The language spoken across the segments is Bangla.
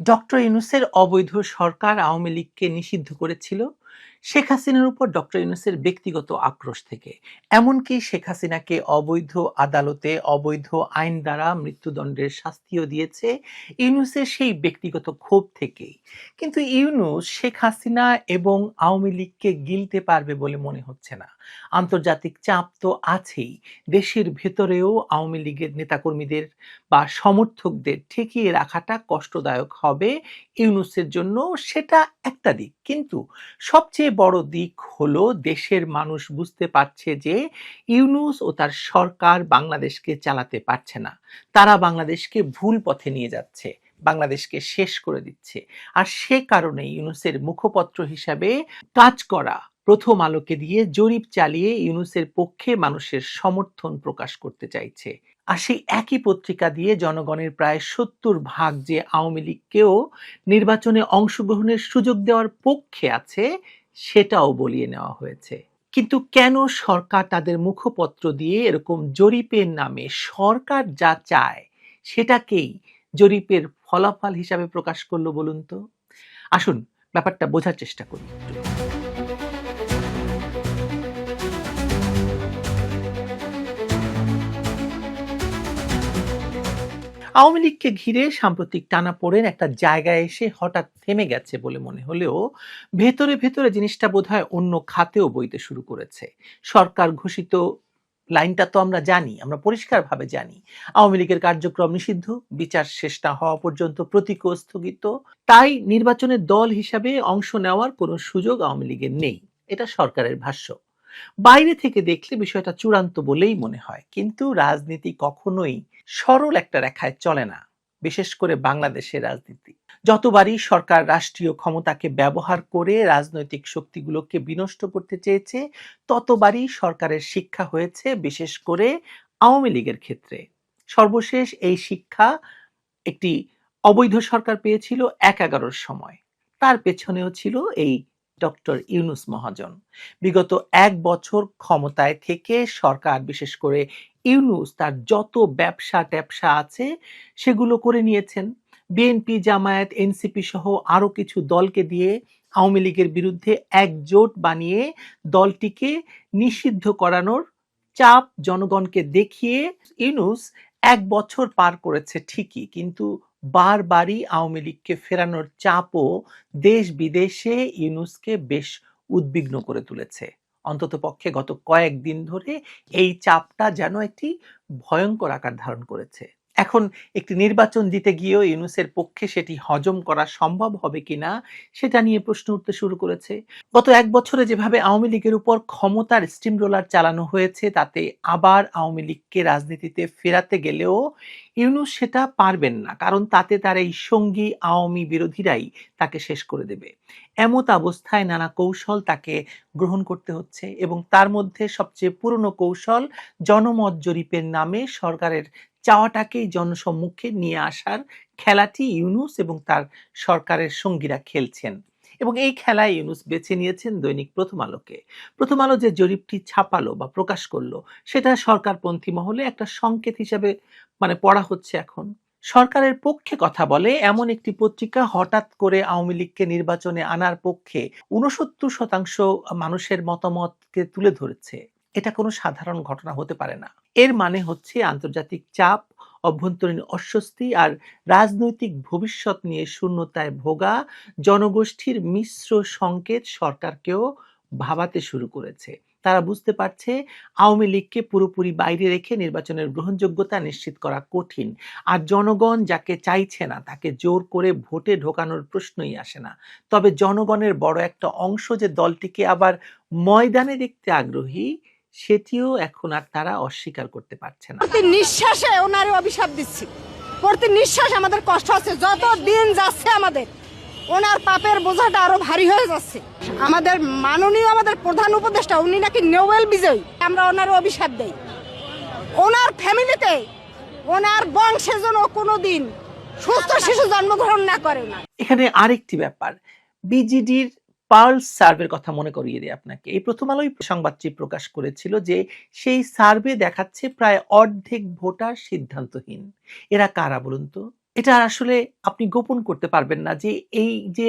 ডক্টর ইউনুসের অবৈধ সরকার আওয়ামী লীগকে নিষিদ্ধ করেছিল। শেখ হাসিনার উপর ডক্টর ইউনুসের ব্যক্তিগত আক্রোশ থেকে। এমনকি শেখ হাসিনাকে অবৈধ আদালতে অবৈধ আইন দ্বারা মৃত্যুদণ্ডের শাস্তিও দিয়েছে ইউনুসের সেই ব্যক্তিগত ক্ষোভ থেকেই। কিন্তু ইউনুস শেখ হাসিনা এবং আওয়ামী লীগকে গিলতে পারবে বলে মনে হচ্ছে না। আন্তর্জাতিক চাপ তো আছেই। দেশের ভেতরেও আওয়ামী লীগের নেতাকর্মীদের বা সমর্থকদের ঠেকিয়ে রাখাটা কষ্টদায়ক হবে ইউনুসের জন্য, সেটা একটা দিক। কিন্তু সবচেয়ে বড় দিক হলো দেশের মানুষ বুঝতে পারছে যে ইউনুস ও তার সরকার বাংলাদেশকে চালাতে পারছে না। তারা বাংলাদেশকে ভুল পথে নিয়ে যাচ্ছে, বাংলাদেশকে শেষ করে দিচ্ছে। আর সে কারণে ইউনুসের মুখপত্র হিসাবে কাজ করা প্রথম আলোকে দিয়ে জরিপ চালিয়ে ইউনুসের পক্ষে মানুষের সমর্থন প্রকাশ করতে চাইছে। আর সেই একই পত্রিকা দিয়ে জনগণের প্রায় সত্তর ভাগ যে আওয়ামী লীগকেও নির্বাচনে অংশগ্রহণের সুযোগ দেওয়ার পক্ষে আছে সেটাও বলিয়ে নেওয়া হয়েছে। কিন্তু কেন সরকার তাদের মুখপত্র দিয়ে এরকম জরিপের নামে সরকার যা চায় সেটাকেই জরিপের ফলাফল হিসাবে প্রকাশ করল বলুন তো? আসুন, ব্যাপারটা বোঝার চেষ্টা করি। আওয়ামী লীগকে ঘিরে সাম্প্রতিক টানা পড়েন একটা জায়গায় এসে হঠাৎ থেমে গেছে বলে মনে হলেও ভেতরে ভেতরে জিনিসটা বোধহয় অন্য খাতেও বইতে শুরু করেছে। সরকার ঘোষিত লাইনটা তো আমরা জানি, আমরা পরিষ্কারভাবে জানি। আওয়ামী লীগের কার্যক্রম নিষিদ্ধ, বিচার শেষ না হওয়া পর্যন্ত প্রতীক স্থগিত। তাই নির্বাচনের দল হিসাবে অংশ নেওয়ার কোনো সুযোগ আওয়ামী লীগের নেই। এটা সরকারের ভাষ্য। বাইরে থেকে দেখলে বিষয়টা চূড়ান্ত বলেই মনে হয়। কিন্তু রাজনীতি কখনোই সরল একটা রেখায় চলে না, বিশেষ করে বাংলাদেশের রাজনীতি। যতবারই সরকার রাষ্ট্রীয় ক্ষমতাকে ব্যবহার করে রাজনৈতিক শক্তিগুলোকে বিনষ্ট করতে চেয়েছে, ততবারই সরকারের শিক্ষা হয়েছে বিশেষ করে আওয়ামী লীগের ক্ষেত্রে। সর্বশেষ এই শিক্ষা একটি অবৈধ সরকার পেয়েছিল এক এগারোর সময়। তার পেছনেও ছিল এই ডক্টর ইউনুস মহাজন। বিগত এক বছর ক্ষমতায় থেকে সরকার, বিশেষ করে ইউনুস, তার যত ব্যবসা ট্যাবসা আছে, সেগুলো করে নিয়েছেন। বিএনপি, জামায়াত, এনসিপি সহ আরও কিছু দলকে দিয়ে আওয়ামী লীগের বিরুদ্ধে একজোট বানিয়ে দলটিকে নিষিদ্ধ করানোর চাপ জনগণকে দেখিয়ে ইউনুস এক বছর পার করেছে ঠিকই, কিন্তু বারবারই আওয়ামী লীগকে ফেরানোর চাপও দেশ বিদেশে ইউনুসকে বেশ উদ্বিগ্ন করে তুলেছে। অন্তত পক্ষে গত কয়েকদিন ধরে এই চাপটা যেন একটি ভয়ঙ্কর আকার ধারণ করেছে। এখন একটি নির্বাচন দিতে গিয়েও ইউনুসের পক্ষে সেটি হজম করা সম্ভব হবে কিনা সেটা নিয়ে প্রশ্ন উঠতে শুরু করেছে। গত এক বছরে যেভাবে আওয়ামী লীগের উপর ক্ষমতার স্টিম রোলার চালানো হয়েছে, তাতে আবার আওয়ামী লীগকে রাজনীতিতে ফেরাতে গেলেও ইউনুস সেটা পারবেন না, কারণ তাতে তার এই সঙ্গী আওয়ামী বিরোধীরাই তাকে শেষ করে দেবে। এমত অবস্থায় নানা কৌশল তাকে গ্রহণ করতে হচ্ছে এবং তার মধ্যে সবচেয়ে পুরনো কৌশল জনমত জরিপের নামে সরকারের চাওয়াটাকেই জনসম্মুখে নিয়ে আসার খেলাটি ইউনুস এবং তার সরকারের সঙ্গীরা খেলছেন। এবং এই খেলায় ইউনুস বেছে নিয়েছেন দৈনিক প্রথম আলোকে। প্রথম আলো যে জরিপটি ছাপালো বা প্রকাশ করল, সেটা সরকারপন্থী মহলে একটা সংকেত হিসাবে মানে পড়া হচ্ছে এখন। সরকারের পক্ষে কথা বলে, এমন একটি পত্রিকা হঠাৎ করে আওয়ামী লীগকে নির্বাচনে আনার পক্ষে উনসত্তর শতাংশ মানুষের মতামতকে তুলে ধরেছে। এটা কোনো সাধারণ ঘটনা হতে পারে না। এর মানে হচ্ছে আন্তর্জাতিক চাপ, অভ্যন্তরীণ অস্বস্তি আর রাজনৈতিক ভবিষ্যৎ নিয়ে শূন্যতায় ভোগা জনগোষ্ঠীর মিশ্র সংকেত সরকারকেও ভাবাতে শুরু করেছে। তারা বুঝতে পারছে আওয়ামী লীগকে পুরোপুরি বাইরে রেখে নির্বাচনের গ্রহণযোগ্যতা নিশ্চিত করা কঠিন। আর জনগণ যাকে চাইছে না, তাকে জোর করে ভোটে ঢোকানোর প্রশ্নই আসে না। তবে জনগণের বড় একটা অংশ যে দলটিকে আবার ময়দানে দেখতে আগ্রহী, সেটিও এখন আর তারা অস্বীকার করতে পারছে না। নিঃশ্বাসে ওনারে অভিশাপ দিচ্ছি। প্রতি নিঃশ্বাস আমাদের কষ্ট হচ্ছে যত দিন যাচ্ছে আমাদের ওনার পাপের বোঝাটা আরও ভারী হয়ে যাচ্ছে। আমাদের মাননীয় আমাদের প্রধান উপদেষ্টা, উনি নাকি নোবেল বিজয়ী। আমরা ওনার অভিশাপ দেই। ওনার ফ্যামিলিতে ওনার বংশে যেন কোনো দিন সুস্থ শিশু জন্মগ্রহণ না করে না। এখানে আরেকটি ব্যাপার, বিজিডির পার্ল সার্ভের কথা মনে করিয়ে দিই আপনাকে। এই প্রথম আলোই সংবাদটি প্রকাশ করেছিল যে সেই সার্ভে দেখাচ্ছে প্রায় অর্ধেক ভোটার সিদ্ধান্তহীন। এরা কারা বলুন তো? এটা আসলে আপনি গোপন করতে পারবেন না যে এই যে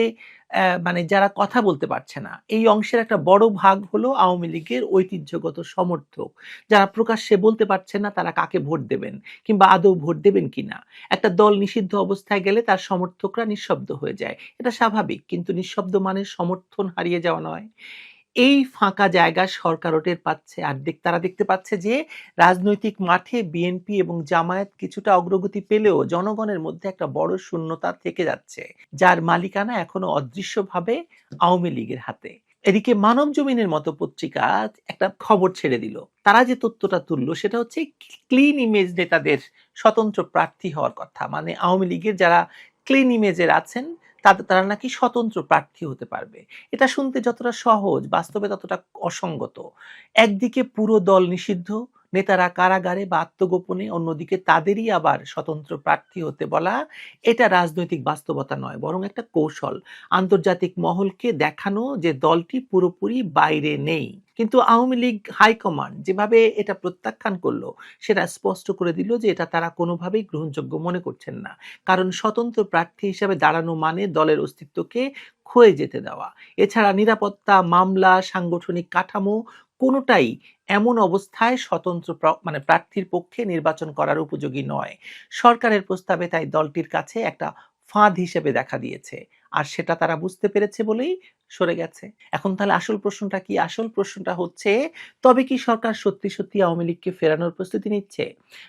মানে যারা কথা বলতে পারছে না, এই অংশের একটা বড় ভাগ হলো আওয়ামী লীগের ঐতিহ্যগত সমর্থক। যারা প্রকাশ্যে বলতে পারছে না তারা কাকে ভোট দেবেন কিংবা আদৌ ভোট দেবেন কিনা? একটা দল নিষিদ্ধ অবস্থায় গেলে তার সমর্থকরা নিঃশব্দ হয়ে যায়। এটা স্বাভাবিক, কিন্তু নিঃশব্দ মানে সমর্থন হারিয়ে যাওয়া নয়। এই ফাঁকা জায়গা সরকার টের পাচ্ছে। আর দেখ তারা দেখতে পাচ্ছে যে রাজনৈতিক মাঠে বিএনপি এবং জামায়াত কিছুটা অগ্রগতি পেলেও জনগণের মধ্যে একটা বড় শূন্যতা থেকে যাচ্ছে, যার মালিকানা এখনও অদৃশ্যভাবে আওয়ামী লীগের হাতে। এদিকে মানব জমিনের মতো পত্রিকা একটা খবর ছেড়ে দিল। তারা যে তথ্যটা তুললো সেটা হচ্ছে ক্লিন ইমেজ নেতাদের স্বতন্ত্র প্রার্থী হওয়ার কথা। মানে আওয়ামী লীগের যারা ক্লিন ইমেজের আছেন তারা নাকি স্বতন্ত্র প্রার্থী হতে পারবে। এটা শুনতে যতটা সহজ, বাস্তবে ততটা অসঙ্গত। একদিকে পুরো দল নিষিদ্ধ, নেতারা কারাগারে বা আত্মগোপনে, অন্যদিকে তাদেরই আবার স্বতন্ত্র প্রার্থী হতে বলা, এটা রাজনৈতিক বাস্তবতা নয়, বরং একটা কৌশল। আন্তর্জাতিক মহলকে দেখানো যে দলটি পুরোপুরি বাইরে নেই। কিন্তু আওয়ামী লীগ হাইকমান্ড যেভাবে এটা প্রত্যাখ্যান করল, সেটা স্পষ্ট করে দিল যে এটা তারা কোনোভাবেই গ্রহণযোগ্য মনে করছেন না। কারণ স্বতন্ত্র প্রার্থী হিসাবে দাঁড়ানো মানে দলের অস্তিত্বকে ক্ষয়ে যেতে দেওয়া। এছাড়া নিরাপত্তা, মামলা, সাংগঠনিক কাঠামো কোনোটাই এমন অবস্থায় স্বতন্ত্র মানে প্রার্থীর পক্ষে নির্বাচন করার উপযোগী নয়। সরকারের প্রস্তাবে তাই দলটির কাছে একটা ফাঁদ হিসেবে দেখা দিয়েছে। আর সেটা তারা বুঝতে পেরেছে বলেই সরে গেছে। এখন তাহলে আসল প্রশ্নটা কি? আসল প্রশ্নটা হচ্ছে, তবে কি সরকার সত্যি সত্যি আওয়ামী লীগকে ফেরানোর প্রস্তুতি নিচ্ছে?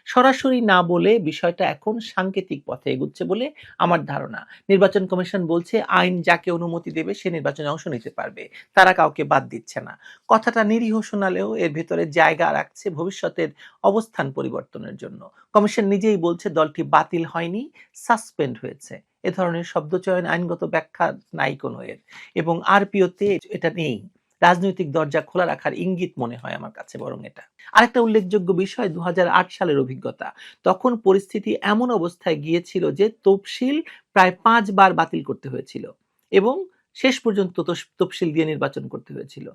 সরাসরি না বলে বিষয়টা এখন সাংকেতিক পথে এগুচ্ছে বলে আমার ধারণা। নির্বাচন কমিশন বলছে, আইন যাকে অনুমতি দেবে সে নির্বাচনে অংশ নিতে পারবে। তারা কাউকে বাদ দিচ্ছে না। কথাটা নিরীহ শোনালেও এর ভেতরে জায়গা রাখছে ভবিষ্যতের অবস্থান পরিবর্তনের জন্য। কমিশন নিজেই বলছে, দলটি বাতিল হয়নি, সাসপেন্ড হয়েছে। এ ধরনের শব্দচয়ন আইনগত ব্যাখ্যা নাই কোনো এর। এবং আরপিওতে এটা নেই। রাজনৈতিক দরজা খোলা রাখার ইঙ্গিত মনে হয় আমার কাছে বরং এটা। আরেকটা উল্লেখযোগ্য বিষয় দু হাজার আট সালের অভিজ্ঞতা। তখন পরিস্থিতি এমন অবস্থায় গিয়েছিল যে, তফসিল প্রায় পাঁচবার বাতিল করতে হয়েছিল। এবং শেষ পর্যন্ত তফসিল দিয়ে নির্বাচন করতে হয়েছিল।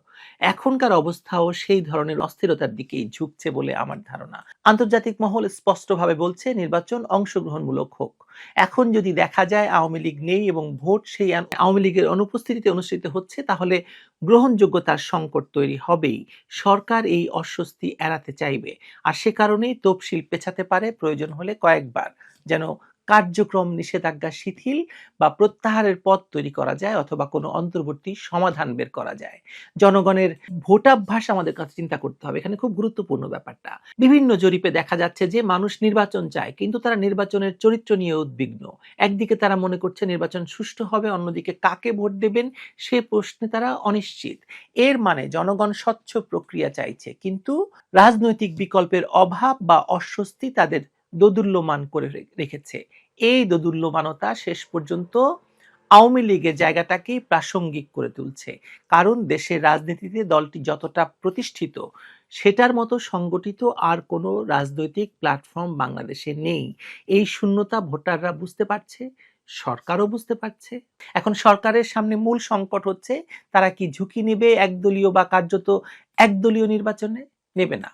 এখনকার অবস্থাও সেই ধরনের অস্থিরতার দিকেই ঝুঁকছে বলে আমার ধারণা। আন্তর্জাতিক মহল স্পষ্টভাবে বলছে, নির্বাচন অংশগ্রহণমূলক হোক। এখন যদি দেখা যায় আওয়ামী লীগ নেই এবং ভোট সেই আওয়ামী লীগের অনুপস্থিতিতে অনুষ্ঠিত হচ্ছে, তাহলে গ্রহণযোগ্যতার সংকট তৈরি হবেই। সরকার এই অস্বস্তি এড়াতে চাইবে। আর সে কারণেই তফসিল পেছাতে পারে প্রয়োজন হলে কয়েকবার। যেন কার্যক্রম নিষেধাজ্ঞা শিথিল বা প্রত্যাহারের পথ তৈরি করা যায় অথবা কোনো অন্তর্বর্তী সমাধান বের করা যায়। জনগণের ভোটাভ্যাস আমাদের কাছে চিন্তা করতে হবে। এখানে খুব গুরুত্বপূর্ণ ব্যাপারটা। বিভিন্ন জরিপে দেখা যাচ্ছে যে মানুষ নির্বাচন চায়, কিন্তু তারা নির্বাচনের চরিত্র নিয়ে উদ্বিগ্ন। একদিকে তারা মনে করছে নির্বাচন সুষ্ঠু হবে, অন্যদিকে কাকে ভোট দেবেন সে প্রশ্নে তারা অনিশ্চিত। এর মানে জনগণ স্বচ্ছ প্রক্রিয়া চাইছে, কিন্তু রাজনৈতিক বিকল্পের অভাব বা অস্বস্তি তাদের দোদুল্যমান করে রেখেছে। এই দোদুল্যমানতা শেষ পর্যন্ত আওয়ামী লীগের জায়গাটাকেই প্রাসঙ্গিক করে তুলছে। কারণ দেশের রাজনীতিতে দলটি যতটা প্রতিষ্ঠিত, সেটার মতো সংগঠিত আর কোনো রাজনৈতিক প্ল্যাটফর্ম বাংলাদেশে নেই। এই শূন্যতা ভোটাররা বুঝতে পারছে, সরকারও বুঝতে পারছে। এখন সরকারের সামনে মূল সংকট হচ্ছে, তারা কি ঝুঁকি নেবে একদলীয় বা কার্যত একদলীয় নির্বাচনে? নেবে না।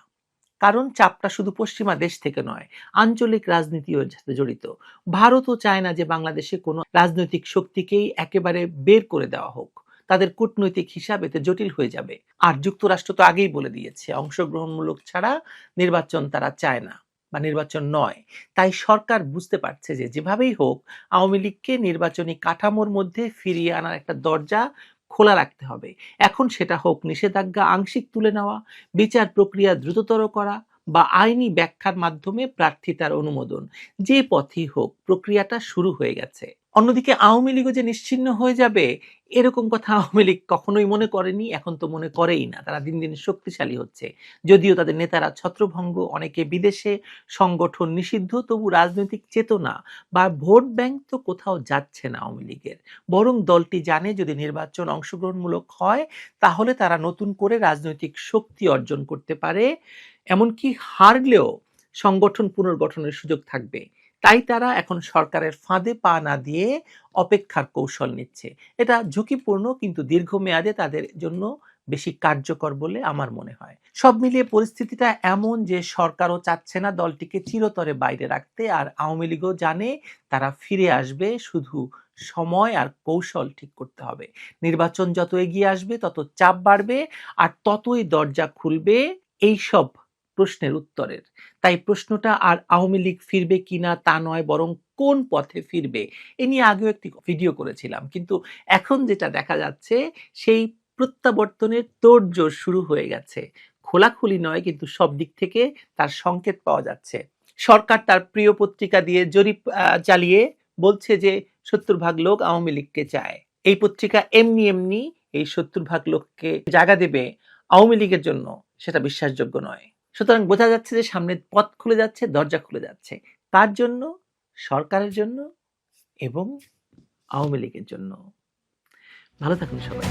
কারণ চাপটা শুধু পশ্চিমা দেশ থেকে নয়, আঞ্চলিক রাজনীতিও সাথে জড়িত। ভারতও চায় না যে বাংলাদেশে কোনো রাজনৈতিক শক্তিকেই একেবারে বের করে দেওয়া হোক, তাদের কূটনৈতিক হিসাব এতে জটিল হয়ে যাবে। আর যুক্তরাষ্ট্র তো আগেই বলে দিয়েছে, অংশগ্রহণমূলক ছাড়া নির্বাচন তারা চায় না, বা নির্বাচন নয়। তাই সরকার বুঝতে পারছে যে যেভাবেই হোক, আওয়ামী লীগকে নির্বাচনী কাঠামোর মধ্যে ফিরিয়ে আনার একটা দরজা খোলা রাখতে হবে। এখন সেটা হোক নিষেধাজ্ঞা, আংশিক তুলে নেওয়া, বিচার প্রক্রিয়া দ্রুততর করা বা আইনি ব্যাখ্যার মাধ্যমে প্রার্থিতার অনুমোদন। যে পথই হোক, প্রক্রিয়াটা শুরু হয়ে গেছে। অন্যদিকে আওয়ামী লীগও যে নিশ্চিহ্ন হয়ে যাবে, এরকম কথা আওয়ামী লীগ কখনোই মনে করেনি, এখন তো মনে করেই না। তারা দিন দিন শক্তিশালী হচ্ছে। যদিও তাদের নেতারা ছত্রভঙ্গ, অনেকে বিদেশে, সংগঠন নিষিদ্ধ, তবু রাজনৈতিক চেতনা বা ভোট ব্যাংক তো কোথাও যাচ্ছে না আওয়ামী লীগের। বরং দলটি জানে যদি নির্বাচন অংশগ্রহণমূলক হয়, তাহলে তারা নতুন করে রাজনৈতিক শক্তি অর্জন করতে পারে। এমনকি হারলেও সংগঠন পুনর্গঠনের সুযোগ থাকবে। তাই তারা এখন সরকারের ফাঁদে পা না দিয়ে অপেক্ষার কৌশল নিচ্ছে। এটা ঝুঁকিপূর্ণ কিন্তু দীর্ঘমেয়াদে তাদের জন্য বেশি কার্যকর বলে আমার মনে হয়। সব মিলিয়ে পরিস্থিতিটা এমন যে সরকারও চাচ্ছে না দলটিকে চিরতরে বাইরে রাখতে আর আওয়ামী লীগও জানে তারা ফিরে আসবে, শুধু সময় আর কৌশল ঠিক করতে হবে। নির্বাচন যত এগিয়ে আসবে, তত চাপ বাড়বে আর ততই দরজা খুলবে এই সব প্রশ্নের উত্তরের। তাই প্রশ্নটা আর আওয়ামী লীগ ফিরবে কিনা তা নয়, বরং কোন পথে ফিরবে, এ নিয়ে আগেও একটি ভিডিও করেছিলাম। কিন্তু এখন যেটা দেখা যাচ্ছে, সেই প্রত্যাবর্তনের তোড়জোড় শুরু হয়ে গেছে। খোলাখুলি নয়, কিন্তু সব দিক থেকে তার সংকেত পাওয়া যাচ্ছে। সরকার তার প্রিয় পত্রিকা দিয়ে জরিপ চালিয়ে বলছে যে সত্তর ভাগ লোক আওয়ামী লীগকে চায়। এই পত্রিকা এমনি এমনি এই সত্তর ভাগ লোককে জায়গা দেবে আওয়ামী লীগের জন্য, সেটা বিশ্বাসযোগ্য নয়। সুতরাং বোঝা যাচ্ছে যে সামনে পথ খুলে যাচ্ছে, দরজা খুলে যাচ্ছে। তার জন্য, সরকারের জন্য এবং আওয়ামী লীগের জন্য। ভালো থাকুন সবাই।